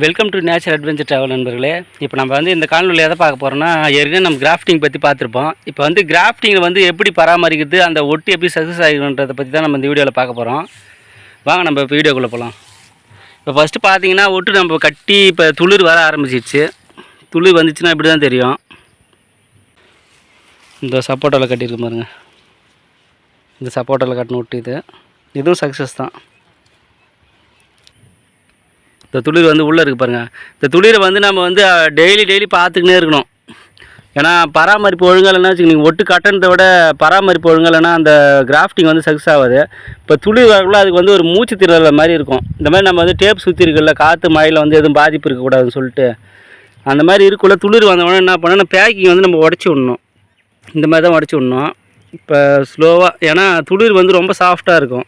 Welcome to nature adventure travel நண்பர்களே. இப்போ நம்ம வந்து இந்த காணொலியில் எதை பார்க்க போகிறோம்னா ஏற்கனவே நம்ம கிராஃப்டிங் பற்றி பார்த்துருப்போம். இப்போ வந்து கிராஃப்டிங்கில் வந்து எப்படி பராமரிக்கிறது அந்த ஒட்டு எப்படி சக்ஸஸ் ஆகிடுன்றதை பற்றி தான் நம்ம இந்த வீடியோவில் பார்க்க போகிறோம் வாங்க நம்ம இப்போ வீடியோக்குள்ளே போகலாம் இப்போ ஃபஸ்ட்டு பார்த்தீங்கன்னா ஒட்டு நம்ம கட்டி இப்போ துளிர் வர ஆரம்பிச்சிருச்சு துளிர் வந்துச்சுன்னா இப்படி தான் தெரியும். இந்த சப்போட்டாவில் கட்டியிருக்கு பாருங்கள் இந்த சப்போட்டாவில் கட்டின ஒட்டு இது. இதுவும் சக்ஸஸ் தான். இந்த துளிர் வந்து உள்ளே இருக்குது பாருங்கள் இந்த துளிரை வந்து நம்ம வந்து டெய்லி டெய்லி பார்த்துக்கினே இருக்கணும். ஏன்னா பராமரிப்பு ஒழுங்கா இல்லைன்னா வச்சுக்கோங்க ஒட்டு கட்டணத்தை விட பராமரிப்பு ஒழுங்கா இல்லைன்னா அந்த கிராஃப்டிங் வந்து சக்ஸஸ் ஆகாது. இப்போ துளிர் வரக்குள்ள அதுக்கு வந்து ஒரு மூச்சு திரள மாதிரி இருக்கும். இந்த மாதிரி நம்ம வந்து டேப் சுற்றி இருக்குல்ல காற்று மழையில் வந்து எதுவும் பாதிப்பு இருக்கக்கூடாதுன்னு சொல்லிட்டு. அந்த மாதிரி இருக்குள்ள துளிர் வந்தவொடனே என்ன பண்ணோம்னா பேக்கிங் வந்து நம்ம உடச்சி விடணும். இந்த மாதிரி தான் உடச்சி விடணும். இப்போ ஸ்லோவாக ஏன்னா துளிர் வந்து ரொம்ப சாஃப்டாக இருக்கும்.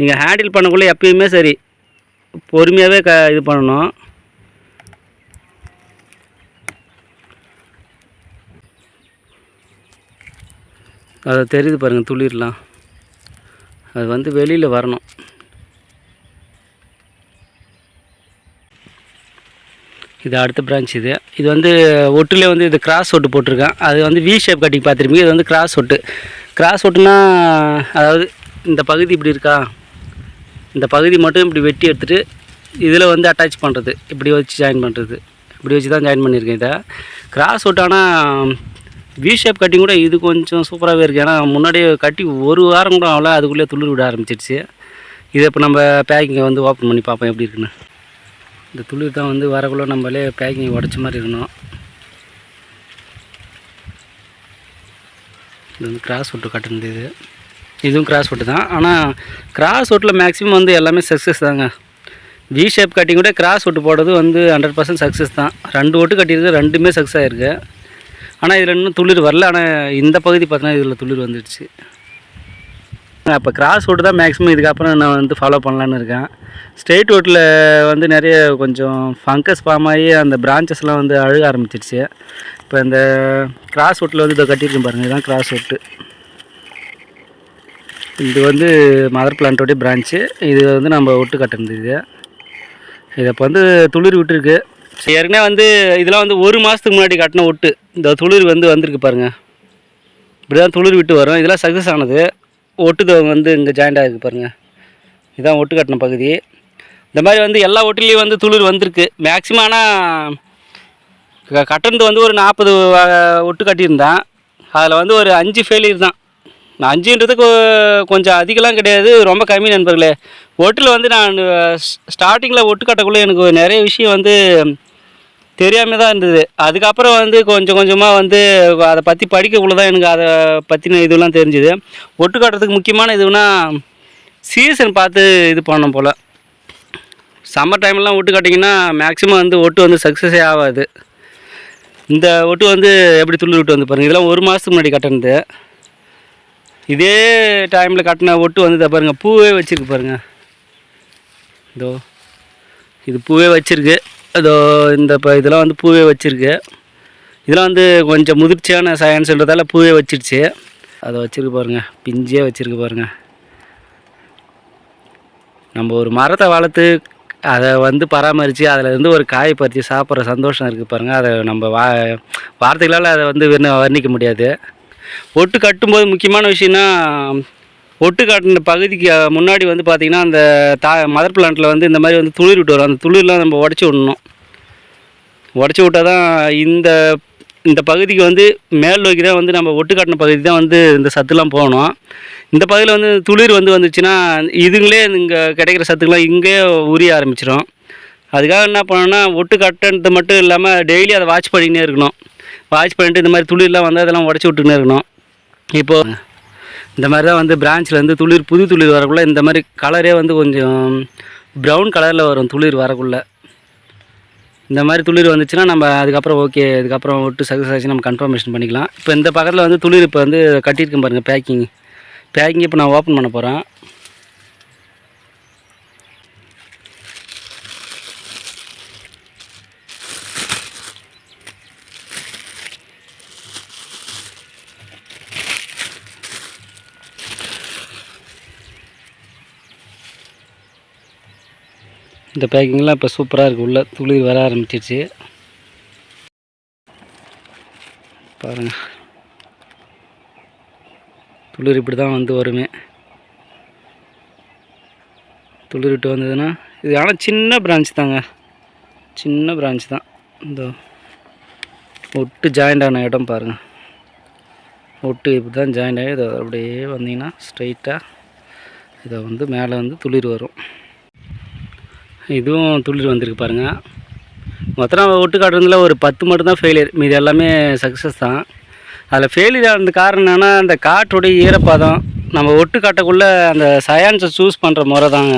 நீங்கள் ஹேண்டில் பண்ணக்குள்ளே எப்பயுமே சரி. பொறுமையாகவே க இது பண்ணணும். அது தெரியுது பாருங்கள் துளிர்லாம். அது வந்து வெளியில் வரணும். இது அடுத்த பிரான்ச் இது. இது வந்து ஒட்டுலே வந்து இது கிராஸ் ஒட்டு போட்டிருக்கேன். அது வந்து வி ஷேப் கட்டிங் பார்த்துருப்பீங்க இது வந்து கிராஸ் ஒட்டு. கிராஸ் ஒட்டுனா அதாவது இந்த பகுதி இப்படி இருக்கா? இந்த பகுதி மட்டும் இப்படி வெட்டி எடுத்துகிட்டு இதில் வந்து அட்டாச் பண்ணுறது இப்படி வச்சு ஜாயின் பண்ணுறது இப்படி வச்சு தான் ஜாயின் பண்ணியிருக்கேன் இதை. கிராஸ் ஆனால் வி ஷேப் கட்டிங் கூட இது கொஞ்சம் சூப்பராகவே இருக்குது ஏன்னா முன்னாடியே கட்டி ஒரு வாரம் கூட ஆகல அதுக்குள்ளே துளிர் விட ஆரம்பிச்சிடுச்சு. இதை இப்போ நம்ம பேக்கிங்கை வந்து ஓப்பன் பண்ணி பார்ப்போம் எப்படி இருக்குன்னு. இந்த துளிர் தான் வந்து வரக்குள்ள நம்மளே பேக்கிங் உடச்ச மாதிரி இருக்கணும். இது வந்து கிராஸ் ஒட்டு கட்டுனது இது. இதுவும் கிராஸ் ஒட்டு தான். ஆனால் கிராஸ் ஒட்டில் மேக்ஸிமம் வந்து எல்லாமே சக்ஸஸ் தாங்க. வி ஷேப் கட்டிங் கூட கிராஸ் ஒட்டு போடுறது வந்து ஹண்ட்ரட் பர்சன்ட் சக்ஸஸ் தான். ரெண்டு ஒட்டு கட்டியிருக்கு ரெண்டுமே சக்ஸஸ் ஆகிருக்கு ஆனால் இதில் இன்னும் துளிர் வரல. ஆனால் இந்த பகுதி பார்த்தீங்கன்னா இதில் துளிர் வந்துடுச்சு. அப்போ கிராஸ் ஓட்டு தான் மேக்ஸிமம் இதுக்கப்புறம் நான் வந்து ஃபாலோ பண்ணலான்னு இருக்கேன். ஸ்ட்ரெயிட் ஓட்டில் வந்து நிறைய கொஞ்சம் ஃபங்கஸ் ஃபார்ம் ஆகி அந்த பிரான்ச்சஸ்லாம் வந்து அழுக ஆரம்பிச்சிருச்சு. இப்போ இந்த கிராஸ் ஓட்டில் வந்து இதை கட்டியிருக்கேன் பாருங்கள் இதுதான் கிராஸ் ஓட்டு இது வந்து மதர் பிளான்ட்டோடைய பிரான்ச்சு இது வந்து நம்ம ஒட்டு கட்டினது இது. இது இப்போ வந்து துளிர் விட்டுருக்கு. ஏற்கனவே வந்து இதெல்லாம் வந்து ஒரு மாதத்துக்கு முன்னாடி கட்டின ஒட்டு. இந்த துளிர் வந்து வந்திருக்கு பாருங்கள் இப்படி தான் துளிர் விட்டு வரும். இதெல்லாம் சக்ஸஸ் ஆனது. ஒட்டுதவங்க வந்து இங்கே ஜாயிண்ட் ஆகிருக்கு பாருங்கள் இதுதான் ஒட்டு கட்டின பகுதி. இந்த மாதிரி வந்து எல்லா ஒட்டுலேயும் வந்து துளிர் வந்திருக்கு. மேக்ஸிமம் ஆனால் க- கட்டினது வந்து ஒரு நாற்பது ஒட்டு கட்டியிருந்தேன். அதில் வந்து ஒரு அஞ்சு ஃபெயிலியர் தான். நான் அஞ்சுன்றது கொஞ்சம் அதிகம்லாம் கிடையாது ரொம்ப கம்மி நண்பர்களே. ஒட்டில் வந்து நான் ஸ்டார்டிங்கில் ஒட்டு கட்டக்குள்ளே எனக்கு நிறைய விஷயம் வந்து தெரியாமல் தான் இருந்தது. அதுக்கப்புறம் வந்து கொஞ்சம் கொஞ்சமாக வந்து அதை பற்றி படிக்கக்குள்ள தான் எனக்கு அதை பற்றின இதெல்லாம் தெரிஞ்சுது. ஒட்டு கட்டுறதுக்கு முக்கியமான இதுனா சீசன் பார்த்து இது பண்ணணும் போல். சம்மர் டைம்லாம் ஒட்டு கட்டிங்கன்னா மேக்ஸிமம் வந்து ஒட்டு வந்து சக்ஸஸே ஆகாது. இந்த ஒட்டு வந்து எப்படி துள்ளி விட்டு வந்து பாருங்கள் இதெல்லாம் ஒரு மாதத்துக்கு முன்னாடி கட்டினது. இதே டைமில் கட்டின ஒட்டு வந்ததை பாருங்கள் பூவே வச்சுருக்கு பாருங்கள் இதோ இது பூவே வச்சுருக்கு. இதோ இந்த இப்போ இதெல்லாம் வந்து பூவே வச்சுருக்கு. இதெல்லாம் வந்து கொஞ்சம் முதிர்ச்சியான சயன்ஸ்ன்றதால பூவே வச்சிருச்சு. அதை வச்சுருக்கு பாருங்கள் பிஞ்சே வச்சுருக்கு பாருங்கள் நம்ம ஒரு மரத்தை வளர்த்து அதை வந்து பராமரித்து அதில் இருந்து ஒரு காய் பறித்து சாப்பிட்ற சந்தோஷம் இருக்குது பாருங்கள் அதை நம்ம வா வார்த்தைகளால் அதை வந்து வர்ணிக்க முடியாது. ஒட்டு கட்டும்போது முக்கியமான விஷயம்னா ஒட்டு காட்டின பகுதிக்கு முன்னாடி வந்து பார்த்திங்கன்னா அந்த தா மதர் பிளான்ட்டில் வந்து இந்த மாதிரி வந்து துளிர் விட்டு வரும். அந்த துளிர்லாம் நம்ம உடச்சி விடணும். உடச்சி விட்டால் தான் இந்த இந்த பகுதிக்கு வந்து மேல் நோக்கி தான் வந்து நம்ம ஒட்டு கட்டின பகுதி தான் வந்து இந்த சத்துலாம் போகணும். இந்த பகுதியில் வந்து துளிர் வந்து வந்துச்சுன்னா இதுங்களே இங்கே கிடைக்கிற சத்துக்கெல்லாம் இங்கே உரிய ஆரம்பிச்சிடும் அதுக்காக என்ன பண்ணணும்னா ஒட்டு கட்டுறது மட்டும் இல்லாமல் டெய்லி அதை வாட்ச் பண்ணிக்கினே இருக்கணும். வாட்ச் பண்ணிட்டு இந்த மாதிரி துளிர்லாம் வந்து அதெல்லாம் உடச்சி விட்டுன்னு இருக்கணும். இப்போது இந்த மாதிரி தான் வந்து பிரான்ச்சில் வந்து துளிர் புது துளிர் வரக்குள்ளே இந்த மாதிரி கலரே வந்து கொஞ்சம் ப்ரௌன் கலரில் வரும் துளிர் வரக்குள்ளே. இந்த மாதிரி துளிர் வந்துச்சுன்னா நம்ம அதுக்கப்புறம் ஓகே இதுக்கப்புறம் விட்டு சக்ஸஸ் ஆச்சு நம்ம கன்ஃபர்மேஷன் பண்ணிக்கலாம். இப்போ இந்த பக்கத்தில் வந்து துளிர் இப்போ வந்து கட்டியிருக்கேன் பாருங்கள் பேக்கிங் பேக்கிங் இப்போ நான் ஓப்பன் பண்ண போகிறேன் இந்த பேக்கிங்லாம் இப்போ சூப்பராக இருக்குது. உள்ள துளிர் வர ஆரம்பிச்சிருச்சு. பாருங்கள் துளிர் இப்படி தான் வந்து வருமே. துளிர் விட்டு வந்ததுன்னா இது ஆனால் சின்ன பிரான்ச் தாங்க. சின்ன பிரான்ச் தான். இந்த ஒட்டு ஜாயிண்ட் ஆன இடம் பாருங்கள் ஒட்டு இப்படி தான் ஜாயிண்ட் ஆகி இதை அப்படியே வந்தீங்கன்னா ஸ்ட்ரைட்டாக இதை வந்து மேலே வந்து துளிர் வரும். இதுவும் துளிர் வந்திருக்கு பாருங்கள் மொத்தம் ஒட்டு காட்டுறதுல ஒரு பத்து மட்டும்தான் ஃபெயிலியர் மீது எல்லாமே சக்ஸஸ் தான். அதில் ஃபெயிலியர் ஆனது காரணம் என்னென்னா அந்த காட்டுடைய ஈரப்பதம் நம்ம ஒட்டு காட்டக்குள்ளே அந்த சயான்ஸை சூஸ் பண்ணுற முறை தாங்க.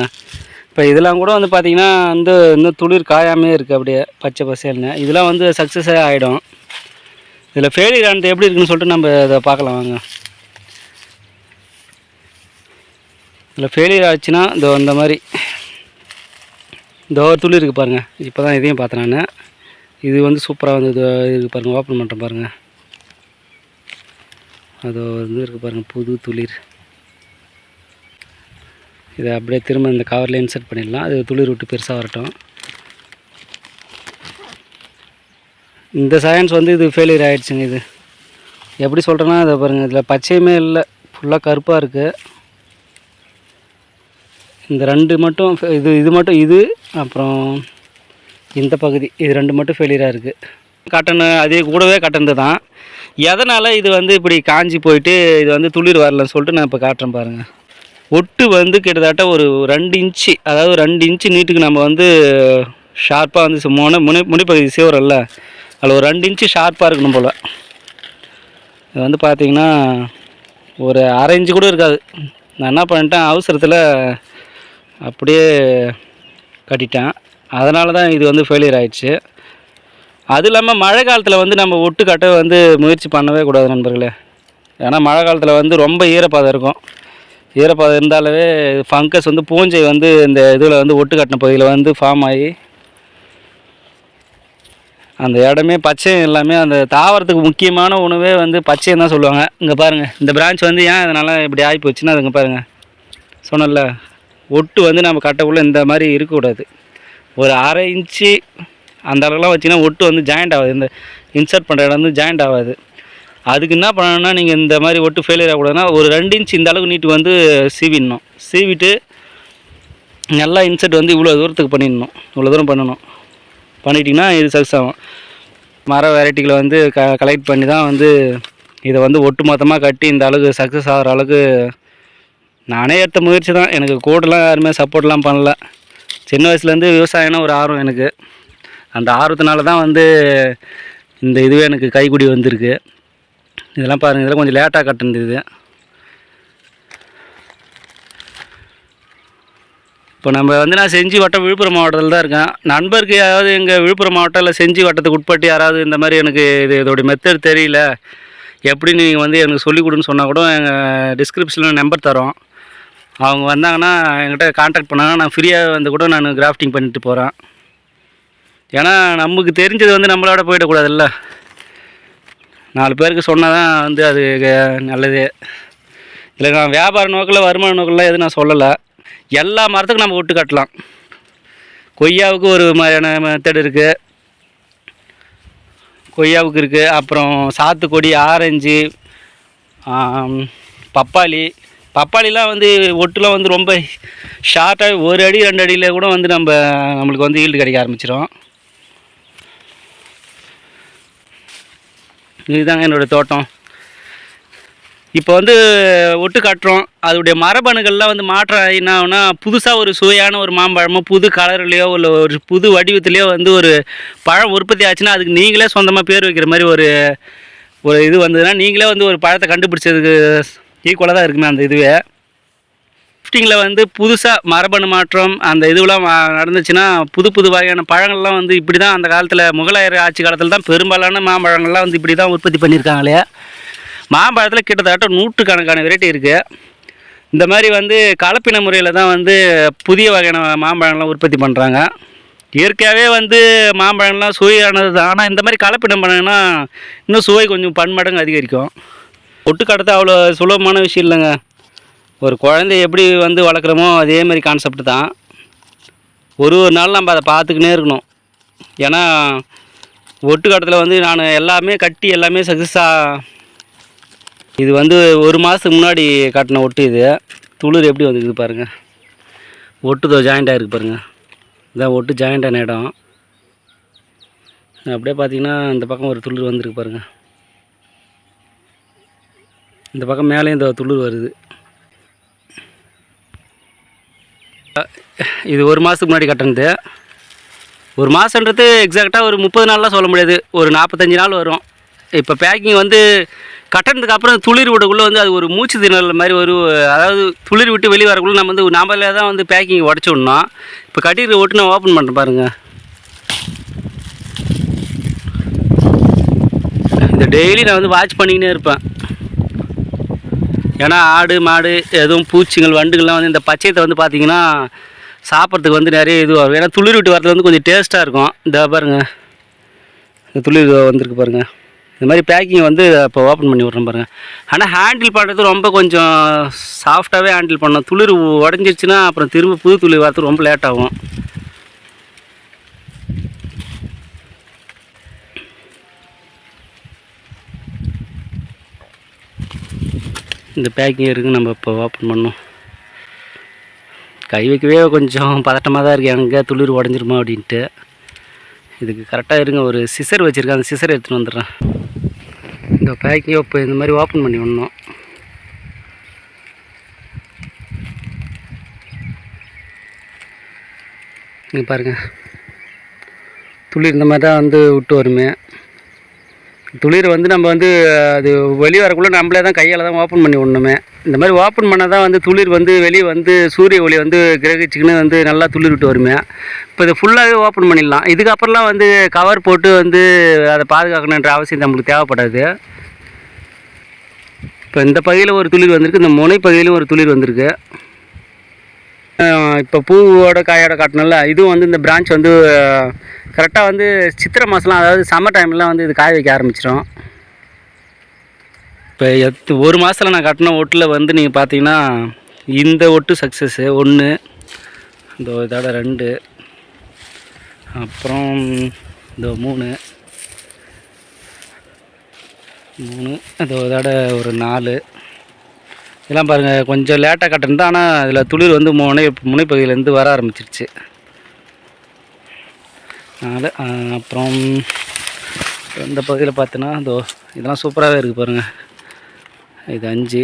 இப்போ இதெல்லாம் கூட வந்து பார்த்திங்கன்னா வந்து இன்னும் துளிர் காயாமே இருக்குது அப்படியே பச்சை பசேல்னு. இதெல்லாம் வந்து சக்ஸஸே ஆகிடும் இதில் ஃபெயிலியர் ஆனது எப்படி இருக்குன்னு சொல்லிட்டு நம்ம இதை பார்க்கலாம் வாங்க. இதில் ஃபெயிலியர் ஆச்சுன்னா இந்த மாதிரி. இந்த ஒரு துளி இருக்குது பாருங்கள் இப்போ தான் இதையும் பார்த்தேன் நான். இது வந்து சூப்பராக வந்து இது இருக்குது பாருங்கள் ஓப்பன் பண்ணுறேன் பாருங்கள் அது வந்து இருக்குது பாருங்கள் புது துளிர். இதை அப்படியே திரும்ப இந்த கவரில் இன்சர்ட் பண்ணிடலாம். அது துளிர் விட்டு பெருசாக வரட்டும். இந்த சயின்ஸ் வந்து இது ஃபெயிலியர் ஆகிடுச்சுங்க இது. எப்படி சொல்கிறேன்னா அதை பாருங்கள் இதில் பச்சையுமே இல்லை. ஃபுல்லாக கருப்பாக இருக்குது இந்த ரெண்டு மட்டும் இது இது மட்டும் இது அப்புறம் இந்த பகுதி இது ரெண்டு மட்டும் ஃபெயிலியராக இருக்குது காட்டன் அதே கூடவே கட்டனது தான். எதனால் இது வந்து இப்படி காஞ்சி போயிட்டு இது வந்து துளிர் வரலன்னு சொல்லிட்டு நான் இப்போ காட்டுறேன் பாருங்கள் ஒட்டு வந்து கிட்டத்தட்ட ஒரு ரெண்டு இன்ச்சு அதாவது ரெண்டு இன்ச்சு நீட்டுக்கு நம்ம வந்து ஷார்ப்பாக வந்து சு- முனை முனை முனைப்பகுதி சேவரல்ல அதில் ஒரு ரெண்டு இன்ச்சு ஷார்ப்பாக இருக்கணும் போல். இது வந்து பார்த்தீங்கன்னா ஒரு அரை இன்ச்சு கூட இருக்காது. நான் என்ன பண்ணிட்டேன் அவசரத்தில் அப்படியே கட்டிட்டேன். அதனால தான் இது வந்து ஃபெயிலியர் ஆயிடுச்சு. அது இல்லாமல் மழை காலத்தில் வந்து நம்ம ஒட்டு கட்ட வந்து முயற்சி பண்ணவே கூடாது நண்பர்களே. ஏன்னா மழை காலத்தில் வந்து ரொம்ப ஈரப்பாதம் இருக்கும். ஈரப்பாதம் இருந்தாலே ஃபங்கஸ் வந்து பூஞ்சை வந்து இந்த இதில் வந்து ஒட்டு கட்டின பகுதியில் வந்து ஃபார்ம் ஆகி அந்த இடமே பச்சையம் எல்லாமே அந்த தாவரத்துக்கு முக்கியமான உணவே வந்து பச்சையம் தான் சொல்லுவாங்க. இங்கே பாருங்கள் இந்த பிரான்ச் வந்து ஏன் இதனால் இப்படி ஆகி போச்சுன்னா அதுங்க பாருங்கள் சொன்னல ஒட்டு வந்து நம்ம கட்டக்குள்ளே இந்த மாதிரி இருக்கக்கூடாது. ஒரு அரை இன்ச்சு அந்த அளவுலாம் வச்சிங்கன்னா ஒட்டு வந்து ஜாயிண்ட் ஆகாது. இந்த இன்சர்ட் பண்ணுற இடம் வந்து ஜாயிண்ட் ஆகாது. அதுக்கு என்ன பண்ணணும்னா நீங்கள் இந்த மாதிரி ஒட்டு ஃபெயிலியர் ஆகக்கூடாதுன்னா ஒரு ரெண்டு இன்ச் இந்த அளவுக்கு நீட்டு வந்து சீவிடணும். சீவிட்டு நல்லா இன்சர்ட் வந்து இவ்வளோ தூரத்துக்கு பண்ணிடணும். இவ்வளோ தூரம் பண்ணணும். பண்ணிட்டிங்கன்னா இது சக்ஸஸ் ஆகும். மர வெரைட்டிகளை வந்து க கலெக்ட் பண்ணி தான் வந்து இதை வந்து ஒட்டு மொத்தமாக கட்டி இந்த அளவுக்கு சக்ஸஸ் ஆகிற அளவுக்கு நானே எடுத்த முயற்சி தான். எனக்கு கூடலாம் யாருமே சப்போர்ட்லாம் பண்ணல. சின்ன வயசுலேருந்து விவசாயம்னா ஒரு ஆர்வம் எனக்கு. அந்த ஆர்வத்தினால தான் வந்து இந்த இதுவே எனக்கு கைக்குடி வந்திருக்கு. இதெல்லாம் பாருங்கள் இதெல்லாம் கொஞ்சம் லேட்டாக கட்டுனது இப்போ நம்ம வந்து நான் செஞ்சி வட்டம் விழுப்புரம் மாவட்டத்தில் தான் இருக்கேன். நண்பருக்கு யாராவது எங்கள் விழுப்புரம் மாவட்டம் இல்லை செஞ்சி வட்டத்துக்கு உட்பட்டு யாராவது இந்த மாதிரி எனக்கு இது இதோடைய மெத்தட் தெரியல. எப்படி நீங்கள் வந்து எனக்கு சொல்லிக் கொடுன்னு சொன்னால் கூட எங்கள் டிஸ்கிரிப்ஷனில் நம்பர் தரோம். அவங்க வந்தாங்கன்னா என்கிட்ட காண்டாக்ட் பண்ணாங்கன்னா நான் ஃப்ரீயாக வந்து கூட நான் கிராஃப்டிங் பண்ணிட்டு போகிறேன் ஏன்னா நமக்கு தெரிஞ்சது வந்து நம்மளோட போயிடக்கூடாதுல்ல. நாலு பேருக்கு சொன்னால் தான் வந்து அது நல்லது. இல்லை நான் வியாபார நோக்கில் வருமான நோக்கில் எதுவும் நான் சொல்லலை. எல்லா மரத்துக்கும் நம்ம ஒட்டு கட்டலாம். கொய்யாவுக்கு ஒரு மாதிரியான மெத்தட் இருக்குது கொய்யாவுக்கு இருக்குது அப்புறம் சாத்துக்குடி ஆரஞ்சு பப்பாளி பப்பாளிலாம் வந்து ஒட்டுலாம் வந்து ரொம்ப ஷார்ட்டாக ஒரு அடி ரெண்டு அடியில் கூட வந்து நம்ம நம்மளுக்கு வந்து ஈல்டு கிடைக்க ஆரம்பிச்சிடும் இதுதாங்க என்னோடய தோட்டம். இப்போ வந்து ஒட்டு காட்டுறோம். அதோடைய மரபணுகள்லாம் வந்து மாற்றம் என்ன ஆகுனா புதுசாக ஒரு சுவையான ஒரு மாம்பழமோ புது கலர்லேயோ இல்லை ஒரு புது வடிவத்துலேயோ வந்து ஒரு பழம் உற்பத்தி ஆச்சுன்னா அதுக்கு நீங்களே சொந்தமாக பேர் வைக்கிற மாதிரி ஒரு ஒரு இது வந்ததுன்னா நீங்களே வந்து ஒரு பழத்தை கண்டுபிடிச்சதுக்கு ஈக்குவலாக தான் இருக்குமே அந்த இதுவே. கிஃப்டிங்கில் வந்து புதுசாக மரபணு மாற்றம் அந்த இதுவெலாம் நடந்துச்சுன்னா புது புது வகையான பழங்கள்லாம் வந்து இப்படி தான் அந்த காலத்தில் முகலாயர் ஆட்சி காலத்தில் தான் பெரும்பாலான மாம்பழங்கள்லாம் வந்து இப்படி தான் உற்பத்தி பண்ணியிருக்காங்களே. மாம்பழத்தில் கிட்டத்தட்ட நூற்றுக்கணக்கான வெரைட்டி இருக்குது இந்த மாதிரி வந்து கலப்பின முறையில் தான் வந்து புதிய வகையான மாம்பழங்கள்லாம் உற்பத்தி பண்ணுறாங்க இயற்கையாகவே வந்து மாம்பழங்கள்லாம் சுவையானது தான் ஆனால் இந்த மாதிரி கலப்பினம் பண்ணாங்கன்னா இன்னும் சுவை கொஞ்சம் பன்மடங்கு அதிகரிக்கும். ஒட்டு கடத்த அவ்வளோ சுலபமான விஷயம் இல்லைங்க. ஒரு குழந்தைய எப்படி வந்து வளர்க்குறோமோ அதே மாதிரி கான்செப்ட் தான். ஒரு ஒரு நாள் நம்ம அதை பார்த்துக்கினே இருக்கணும். ஏன்னா ஒட்டு கடத்தில் வந்து நான் எல்லாமே கட்டி எல்லாமே சக்ஸஸாக இது வந்து ஒரு மாதத்துக்கு முன்னாடி கட்டின ஒட்டு இது. துளிர் எப்படி வந்துக்குது பாருங்கள் ஒட்டு தோ ஜாயிண்ட் ஆகிருக்கு பாருங்கள் இதான் ஒட்டு ஜாயிண்ட் ஆன இடம். அப்படியே பார்த்தீங்கன்னா இந்த பக்கம் ஒரு துளிர் வந்திருக்கு பாருங்கள் இந்த பக்கம் மேலேயும் இந்த துளிர் வருது. இது ஒரு மாதத்துக்கு முன்னாடி கட்டினது. ஒரு மாதன்றது எக்ஸாக்டாக ஒரு முப்பது நாள்லாம் சொல்ல முடியாது. ஒரு நாற்பத்தஞ்சு நாள் வரும். இப்போ பேக்கிங் வந்து கட்டினதுக்கு அப்புறம் துளிர் விடக்குள்ளே வந்து அது ஒரு மூச்சு திணறல் மாதிரி ஒரு அதாவது துளிர் விட்டு வெளியே வரக்குள்ள நம்ம வந்து நம்மளே தான் வந்து பேக்கிங் உடச்சி விடணும். இப்போ கட்டிட்டு ஓட்டு நான் ஓப்பன் பண்ணுறேன் பாருங்கள் இந்த டெய்லி நான் வந்து வாட்ச் பண்ணிக்கினே இருப்பேன். ஏன்னா ஆடு மாடு எதுவும் பூச்சிகள் வண்டுகள்லாம் வந்து இந்த பச்சையத்தை வந்து பார்த்திங்கன்னா சாப்பிட்றதுக்கு வந்து நிறைய இதுவாக இருக்கும் ஏன்னா துளிர் விட்டு வரது வந்து கொஞ்சம் டேஸ்ட்டாக இருக்கும். இந்த பாருங்க. இந்த துளிர் வந்திருக்கு பாருங்கள் இந்த மாதிரி பேக்கிங் வந்து இப்போ ஓப்பன் பண்ணி விட்றேன் பாருங்கள் ஆனால் ஹேண்டில் பண்ணுறது ரொம்ப கொஞ்சம் சாஃப்டாகவே ஹேண்டில் பண்ணணும். துளிர் உடஞ்சிருச்சுன்னா அப்புறம் திரும்ப புது துளிர் வரது ரொம்ப லேட் இந்த பேக்கிங் இருக்குது நம்ம இப்போ ஓப்பன் பண்ணோம் கை வைக்கவே கொஞ்சம் பதட்டமாக தான் இருக்குது எங்கே துளிர் உடஞ்சிருமா அப்படின்ட்டு. இதுக்கு கரெக்டாக இருங்க ஒரு சிசர் வச்சுருக்கேன். அந்த சிசர் எடுத்துகிட்டு வந்துடுறேன். இந்த பேக்கிங் இப்போ இந்த மாதிரி ஓப்பன் பண்ணி விடணும். இங்கே பாருங்கள் துளிர் இந்த மாதிரி தான் வந்து விட்டு வருமே. துளிர் வந்து நம்ம வந்து அது வெளியே வரக்குள்ளே நம்மளே தான் கையால் தான் ஓப்பன் பண்ணி விடணுமே. இந்த மாதிரி ஓப்பன் பண்ணால் தான் வந்து துளிர் வந்து வெளியே வந்து சூரிய ஒளி வந்து கிரகிச்சுக்கின்னு வந்து நல்லா துளிர் விட்டு வருமே. இப்போ இதை ஃபுல்லாகவே ஓப்பன் பண்ணிடலாம். இதுக்கப்புறம்லாம் வந்து கவர் போட்டு வந்து அதை பாதுகாக்கணுன்ற அவசியம் நம்மளுக்கு தேவைப்படாது. இப்போ இந்த பகுதியில் ஒரு துளிர் வந்திருக்கு இந்த முனை பகுதியிலும் ஒரு துளிர் வந்திருக்கு. இப்போ பூவோட காயோட காட்டினால இதுவும் வந்து இந்த பிரான்ச் வந்து கரெக்டாக வந்து சித்திரை மாதம்லாம் அதாவது சம்மர் டைம்லாம் வந்து இது காய வைக்க ஆரம்பிச்சிடும் இப்போ எத்து ஒரு மாதத்தில் நான் கட்டின ஒட்டில் வந்து நீங்கள் பார்த்தீங்கன்னா இந்த ஒட்டு சக்ஸஸ்ஸு ஒன்று இந்த இதோட ரெண்டு அப்புறம் இந்த மூணு மூணு அது இதோட ஒரு நாலு. இதெல்லாம் பாருங்கள் கொஞ்சம் லேட்டாக கட்டிருந்தா ஆனால் அதில் துளிர் வந்து முனை முனைப்பகுதியிலேருந்து வர ஆரம்பிச்சிருச்சு. அதனால் அப்புறம் இந்த பகுதியில் பார்த்தோன்னா இதோ இதெல்லாம் சூப்பராகவே இருக்குது பாருங்கள் இது அஞ்சு.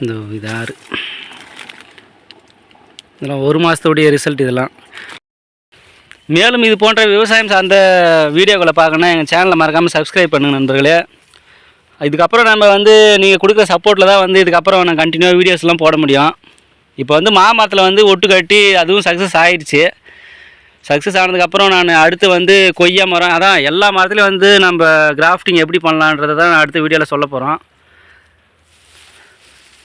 இந்த இது ஆறு. இதெல்லாம் ஒரு மாதத்துடைய ரிசல்ட் இதெல்லாம். மேலும் இது போன்ற விவசாயம் சார்ந்த வீடியோக்களை பார்க்கணுன்னா எங்கள் சேனலை மறக்காமல் சப்ஸ்கிரைப் பண்ணுங்கள் நண்பர்களே. இதுக்கப்புறம் நம்ம வந்து நீங்கள் கொடுக்குற சப்போர்ட்டில் தான் வந்து இதுக்கப்புறம் நான் கண்டினியூவாக வீடியோஸ்லாம் போட முடியும். இப்போ வந்து மாமரத்தில் வந்து ஒட்டு கட்டி அதுவும் சக்ஸஸ் ஆயிடுச்சு. சக்ஸஸ் ஆனதுக்கப்புறம் நான் அடுத்து வந்து கொய்யா மரம் அதான் எல்லா மரத்துலையும் வந்து நம்ம கிராஃப்டிங் எப்படி பண்ணலான்றதை தான் அடுத்த வீடியோவில் சொல்ல போகிறோம்